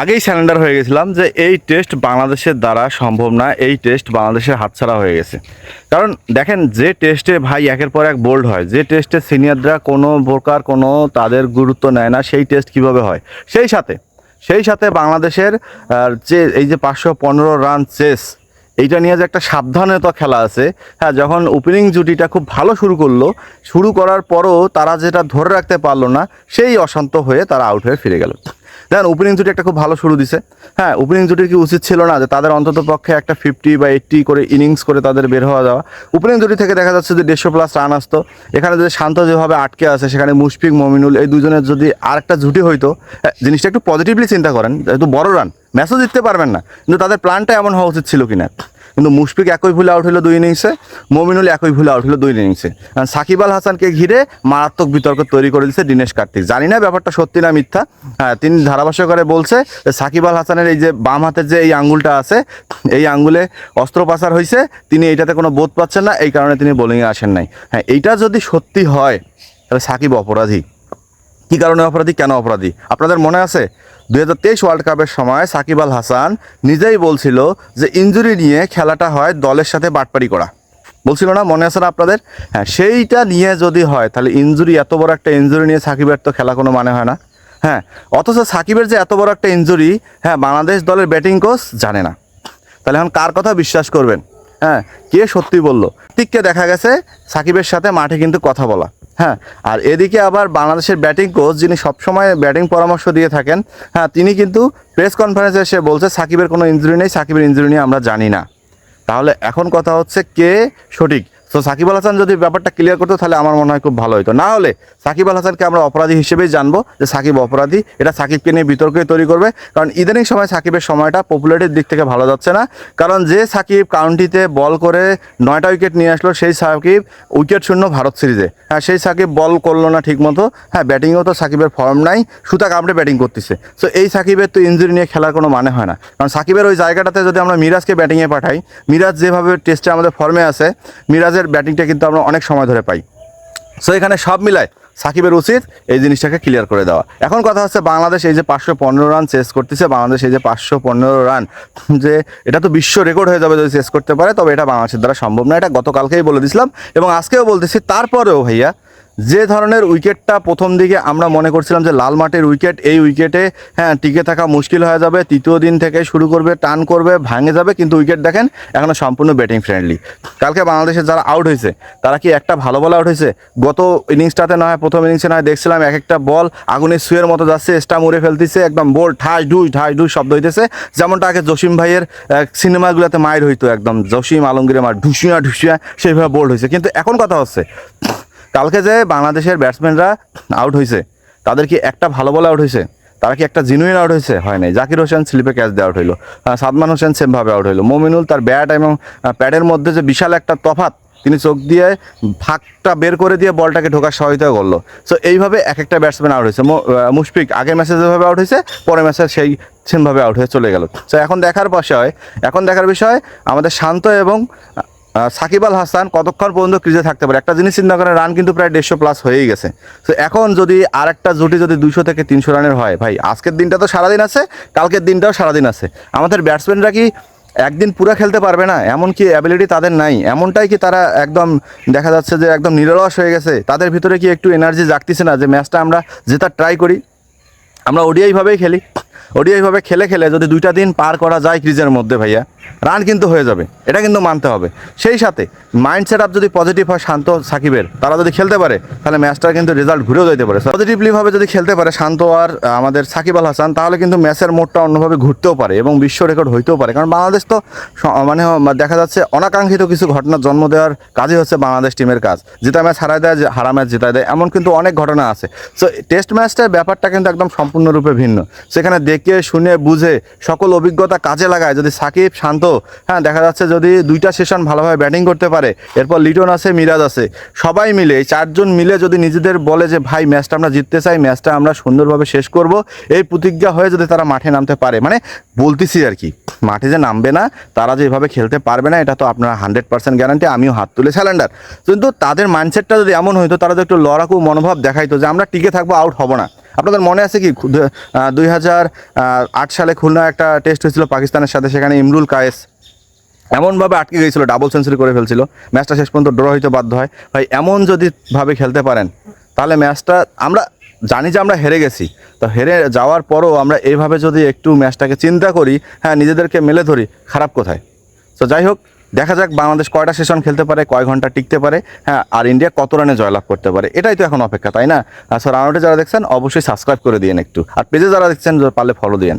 আগেই স্যালেন্ডার হয়ে গেছিলাম যে এই টেস্ট বাংলাদেশের দ্বারা সম্ভব না, এই টেস্ট বাংলাদেশের হাতছাড়া হয়ে গেছে। কারণ দেখেন, যে টেস্টে ভাই একের পর এক বোল্ড হয়, যে টেস্টে সিনিয়ররা কোনো প্রকার কোনো তাদের গুরুত্ব নেয় না, সেই টেস্ট কীভাবে হয়? সেই সাথে সেই সাথে বাংলাদেশের যে এই যে পাঁচশো পনেরো রান চেস এইটা নিয়ে যে একটা সাবধানতা খেলা আছে। হ্যাঁ যখন ওপেনিং জুটিটা খুব ভালো শুরু করল শুরু করার পরও তারা যেটা ধরে রাখতে পারল না সেই অশান্ত হয়ে তারা আউট হয়ে ফিরে গেল। দেখেন ওপেনিং জুটি একটা খুব ভালো শুরু দিছে। হ্যাঁ ওপেনিং জুটির কি উচিত ছিল না যে তাদের অন্তত পক্ষে একটা ফিফটি বা এইট্টি করে ইনিংস করে তাদের বের হওয়া যাওয়া? ওপেনিং জুটি থেকে দেখা যাচ্ছে যে দেড়শো প্লাস রান আসতো। এখানে যদি শান্ত যেভাবে আটকে আছে সেখানে মুশফিক মমিনুল এই দুজনের যদি আর একটা জুটি হইতো হ্যাঁ, জিনিসটা একটু পজিটিভলি চিন্তা করেন যেহেতু বড় রান ম্যাচও জিততে পারবেন না। কিন্তু তাদের প্ল্যানটা এমন হওয়া উচিত ছিল কিনা। কিন্তু মুশফিক একই ভুলে আউট হলো দুই ইনিংসে মমিনুল একই ভুলে আউট হলো দুই ইনিংসে সাকিব আল হাসানকে ঘিরে মারাত্মক বিতর্ক তৈরি করে দিচ্ছে দিনেশ কার্তিক। জানি না ব্যাপারটা সত্যি না মিথ্যা। হ্যাঁ তিনি ধারাভাষ্যকারে বলছে যে সাকিব আল হাসানের এই যে বাম হাতের যে এই আঙ্গুলটা আছে, এই আঙ্গুলে অস্ত্রোপাচার হয়েছে, তিনি এইটাতে কোনো বোধ পাচ্ছেন না। এই কারণে তিনি বোলিংয়ে আসেন নাই। হ্যাঁ এইটা যদি সত্যি হয়, তাহলে সাকিব অপরাধী। কি কারণে অপরাধী? কেন অপরাধী? আপনাদের মনে আছে? দু হাজার তেইশ ওয়ার্ল্ড কাপের সময় সাকিব আল হাসান নিজেই বলছিল যে ইঞ্জুরি নিয়ে খেলাটা হয় দলের সাথে বাটপারি করা। বলছিল না? মনে আছে না আপনাদের? হ্যাঁ সেইটা নিয়ে যদি হয়, তাহলে ইঞ্জুরি এত বড় একটা ইঞ্জুরি নিয়ে সাকিবের তো খেলা কোনো মানে হয় না। হ্যাঁ অথচ সাকিবের যে এত বড় একটা ইঞ্জুরি হ্যাঁ বাংলাদেশ দলের ব্যাটিং কোচ জানে না। তাহলে এখন কার কথা বিশ্বাস করবেন? হ্যাঁ কে সত্যি বলল? টিককে দেখা গেছে, সাকিবের সাথে মাঠে কিন্তু কথা বলা। হ্যাঁ আর এদিকে আবার বাংলাদেশের ব্যাটিং কোচ যিনি সবসময় ব্যাটিং পরামর্শ দিয়ে থাকেন হ্যাঁ তিনি কিন্তু প্রেস কনফারেন্সে এসে বলছে, সাকিবের কোনো ইঞ্জুরি নেই, সাকিবের ইঞ্জুরি নিয়ে আমরা জানি না। তাহলে এখন কথা হচ্ছে কে সঠিক? তো সাকিব আল হাসান যদি ব্যাপারটা ক্লিয়ার করতো, তাহলে আমার মনে হয় খুব ভালো হতো না হলে সাকিব আল হাসানকে আমরা অপরাধী হিসেবেই জানব যে সাকিব অপরাধী। এটা সাকিবকে নিয়ে বিতর্কে তৈরি করবে। কারণ ইদানিং সময় সাকিবের সময়টা পপুলারিটির দিক থেকে ভালো যাচ্ছে না। কারণ যে সাকিব কাউন্টিতে বল করে নয়টা উইকেট নিয়ে আসলো, সেই সাকিব উইকেট শূন্য ভারত সিরিজে। হ্যাঁ সেই সাকিব বল করল না ঠিক মতো হ্যাঁ ব্যাটিংও তো সাকিবের ফর্ম নাই। সুতা কামড়ে ব্যাটিং করতেছে। সো এই সাকিবের তো ইঞ্জুরি নিয়ে খেলার কোনো মানে হয় না। কারণ সাকিবের ওই জায়গাটাতে যদি আমরা মিরাজকে ব্যাটিংয়ে পাঠাই, মিরাজ যেভাবে টেস্টে আমাদের ফর্মে আছে মিরাজের ব্যাটিংটা কিন্তু আমরা অনেক সময় ধরে পাই। সো এখানে সব মিলায় সাকিবের উচিত এই জিনিসটাকে ক্লিয়ার করে দেওয়া। এখন কথা হচ্ছে বাংলাদেশ এই যে পাঁচশো পনেরো রান চেস করতেছে, বাংলাদেশ এই যে পাঁচশো পনেরো রান, যে এটা তো বিশ্ব রেকর্ড হয়ে যাবে যদি চেস করতে পারে, তবে এটা বাংলাদেশের দ্বারা সম্ভব না। এটা গতকালকেই বলে দিছিলাম এবং আজকেও বলতেছি, তারপরেও ভাইয়া যে ধরনের উইকেটটা প্রথম দিকে আমরা মনে করছিলাম যে লাল মাঠের উইকেট, এই উইকেটে হ্যাঁ টিকে থাকা মুশকিল হয়ে যাবে, তৃতীয় দিন থেকে শুরু করবে, টান করবে, ভাঙে যাবে, কিন্তু উইকেট দেখেন এখনও সম্পূর্ণ ব্যাটিং ফ্রেন্ডলি কালকে বাংলাদেশের যারা আউট হয়েছে, তারা কি একটা ভালো বল আউট হয়েছে? গত ইনিংসটাতে নয় প্রথম ইনিংসে নয় দেখছিলাম এক একটা বল আগুনের সুয়ের মতো যাচ্ছে স্টা মুড়ে ফেলতেছে, একদম বল ঠাস ডুই ঠাস ডুই শব্দ হইতেছে। যেমনটা আগে জসিম ভাইয়ের সিনেমাগুলোতে মায়ের হইতো একদম, জসিম আলমগীরের মার ঢুসিয়া ঢুসিয়া, সেইভাবে বোল্ড হয়েছে। কিন্তু এখন কথা হচ্ছে কালকে যে বাংলাদেশের ব্যাটসম্যানরা আউট হয়েছে তাদের কি একটা ভালো বলে আউট হয়েছে তারা কি একটা জিনুইন আউট হয়েছে হয় নাই। জাকির হোসেন স্লিপে ক্যাচ দিয়ে আউট হইল। সাদমান হোসেন সেমভাবে আউট হইল। মমিনুল তার ব্যাট এবং প্যাডের মধ্যে যে বিশাল একটা তফাত তিনি চোখ দিয়ে ফাঁকটা বের করে দিয়ে বলটাকে ঢোকার সহায়তা করল। সো এইভাবে এক একটা ব্যাটসম্যান আউট হয়েছে মুশফিক, আগের ম্যাচে যেভাবে আউট হয়েছে পরের ম্যাচে সেই সেমভাবে আউট হয়ে চলে গেল। সো এখন দেখার বিষয়, এখন দেখার বিষয় আমাদের শান্ত এবং সাকিব আল হাসান কতক্ষণ পর্যন্ত ক্রিজে থাকতে পারে? একটা জিনিস চিন্তা করেন রান কিন্তু প্রায় দেড়শো প্লাস হয়েই গেছে। তো এখন যদি আর একটা জুটি যদি দুইশো থেকে তিনশো রানের হয়, ভাই, আজকের দিনটা তো সারাদিন আছে, কালকের দিনটাও সারাদিন আছে। আমাদের ব্যাটসম্যানরা কি একদিন পুরো খেলতে পারবে না? এমন কি অ্যাবিলিটি তাদের নাই? এমনটাই কি তারা একদম দেখা যাচ্ছে যে একদম নিরলস হয়ে গেছে? তাদের ভিতরে কি একটু এনার্জি জাগতেছে না যে ম্যাচটা আমরা জেতার ট্রাই করি? আমরা ওডিআই ভাবেই খেলি। ওডিআই ভাবে খেলে খেলে যদি দুইটা দিন পার করা যায় ক্রিজের মধ্যে ভাইয়া রান কিন্তু হয়ে যাবে। এটা কিন্তু মানতে হবে। সেই সাথে মাইন্ড সেট আপ যদি পজিটিভ হয় শান্ত সাকিবের, তারা যদি খেলতে পারে, তাহলে ম্যাচটার কিন্তু রেজাল্ট ঘুরেও যেতে পারে। পজিটিভলি ভাবে যদি খেলতে পারে শান্ত আর আমাদের সাকিব আল হাসান, তাহলে কিন্তু ম্যাচের মোডটা অন্যভাবে ঘুরতেও পারে এবং বিশ্ব রেকর্ড হইতেও পারে। কারণ বাংলাদেশ তো মানে দেখা যাচ্ছে অনাকাঙ্ক্ষিত কিছু ঘটনার জন্ম দেওয়ার কাজই হচ্ছে বাংলাদেশ টিমের কাজ। যেটা ম্যাচ হারায় দেয় হারা ম্যাচ জেতায় দেয়, এমন কিন্তু অনেক ঘটনা আছে। সো টেস্ট ম্যাচটার ব্যাপারটা কিন্তু একদম সম্পূর্ণরূপে ভিন্ন। সেখানে দেখে, শুনে, বুঝে সকল অভিজ্ঞতা কাজে লাগায়। যদি সাকিব শান্ত হ্যাঁ দেখা যাচ্ছে যদি দুইটা সেশন ভালোভাবে ব্যাটিং করতে পারে, এরপর লিটন আছে, মিরাজ আছে, সবাই মিলে, এই চারজন মিলে যদি নিজেদের বলে যে, ভাই, ম্যাচটা আমরা জিততে চাই, ম্যাচটা আমরা সুন্দরভাবে শেষ করব, এই প্রতিজ্ঞা হয়ে যদি তারা মাঠে নামতে পারে মানে বলতেছি আর কি, মাঠে যে নামবে না, তারা যে এভাবে খেলতে পারবে না, এটা তো আপনার হান্ড্রেড পার্সেন্ট গ্যারান্টি, আমিও হাত তুলে স্যালেন্ডার। কিন্তু তাদের মাইন্ডসেটটা যদি এমন হইতো, তারা যদি একটু লড়াকু মনোভাব দেখাইতো যে, আমরা টিকে থাকব, আউট হব না। আপনাদের মনে আছে কি দুই হাজার আট সালে খুলনা একটা টেস্ট হয়েছিল পাকিস্তানের সাথে, সেখানে ইমরুল কায়েস এমনভাবে আটকে গিয়েছিল ডাবল সেঞ্চুরি করে ফেলছিল। ম্যাচটা শেষ পর্যন্ত ড্র হইতে বাধ্য হয়। ভাই, এমন যদি ভাবে খেলতে পারেন, তাহলে ম্যাচটা আমরা জানি যে আমরা হেরে গেছি। তো হেরে যাওয়ার পরও আমরা এইভাবে যদি একটু ম্যাচটাকে চিন্তা করি হ্যাঁ নিজেদেরকে মেলে ধরি, খারাপ কোথায়? তো যাই হোক দেখা যাক বাংলাদেশ কয়টা সেশন খেলতে পারে, কয় ঘণ্টা টিকতে পারে হ্যাঁ আর ইন্ডিয়া কত রানে জয়লাভ করতে পারে, এটাই তো এখন অপেক্ষা, তাই না? সো রানাউটে যারা দেখছেন, অবশ্যই সাবস্ক্রাইব করে দিন একটু। আর পেজে যারা দেখছেন, পারলে ফলো দিন